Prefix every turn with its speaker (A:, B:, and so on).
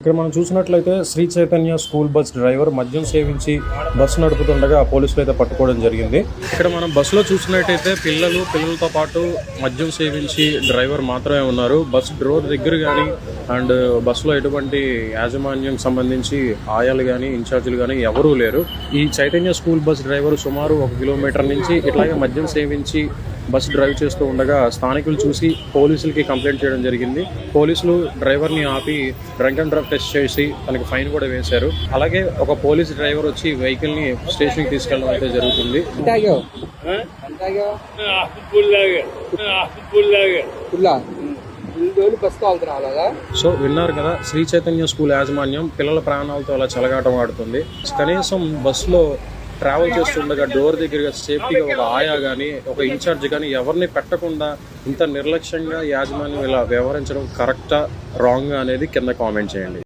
A: ఇక్కడ మనం చూసినట్లయితే Sri Chaitanya school bus driver మద్యం సేవించి బస్సు నడుపుతుండగా పోలీసులు అయితే పట్టుకోవడం జరిగింది. ఇక్కడ మనం బస్సులో చూసినట్టయితే పిల్లలు పిల్లలతో పాటు మద్యం సేవించి డ్రైవర్ మాత్రమే ఉన్నారు. బస్ డోర్ దగ్గర కానీ అండ్ బస్సులో ఎటువంటి యాజమాన్యం సంబంధించి ఆయాలు కానీ ఇన్ఛార్జీలు కానీ ఎవరూ లేరు. ఈ చైతన్య స్కూల్ బస్ డ్రైవర్ సుమారు ఒక కిలోమీటర్ నుంచి ఇట్లాగే మద్యం సేవించి బస్ డ్రైవ్ చేస్తూ ఉండగా స్థానికులు చూసి పోలీసులకి కంప్లైంట్ చేయడం జరిగింది. పోలీసులు డ్రైవర్ని ఆపి డ్రంక్ అండ్ డ్రైవ్ టెస్ట్ చేసి తనకి ఫైన్ కూడా వేశారు. అలాగే ఒక పోలీస్ డ్రైవర్ వచ్చి వెహికల్ని స్టేషన్కి తీసుకెళ్ళడం అయితే జరుగుతుంది.
B: బస్సు
A: సో విన్నారు కదా శ్రీ చైతన్య స్కూల్ యాజమాన్యం పిల్లల ప్రాణాలతో అలా చెలగాటం ఆడుతుంది. కనీసం బస్సులో ట్రావెల్ చేస్తుండగా డోర్ దగ్గర సేఫ్టీగా ఒక ఆయా కానీ ఒక ఇన్ఛార్జ్ కానీ ఎవరిని పెట్టకుండా ఇంత నిర్లక్ష్యంగా యాజమాన్యం ఇలా వ్యవహరించడం కరెక్టా రాంగ్ అనేది కింద కామెంట్ చేయండి.